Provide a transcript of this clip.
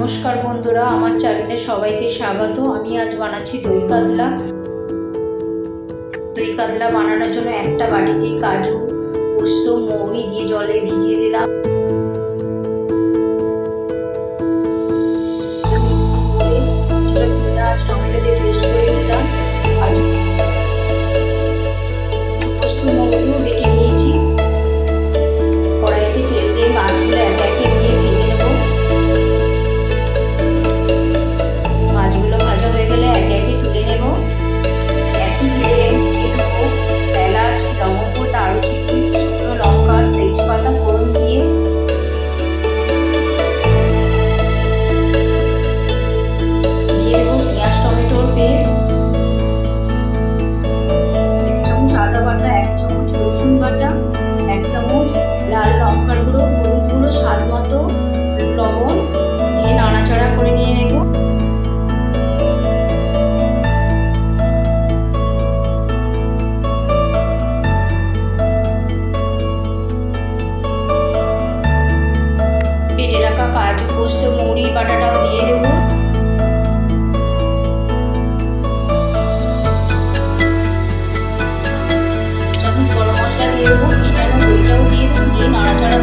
নমস্কার বন্ধুরা, আমার চ্যানেলে সবাইকে স্বাগত। আমি আজ বানাচ্ছি দই কাতলা। দই কাতলা বানানোর জন্য একটা বাটিতে কাজু, পোস্ত, মৌরি দিয়ে জলে ভিজিয়ে দিলাম। কাজু পোস্ত মৌরি বাটাটাও দিয়ে দেবো। যখন গরম মশলা দিয়ে দেবো এটারও দইটাও দিয়ে দেবো, দিয়ে নাড়াচাড়া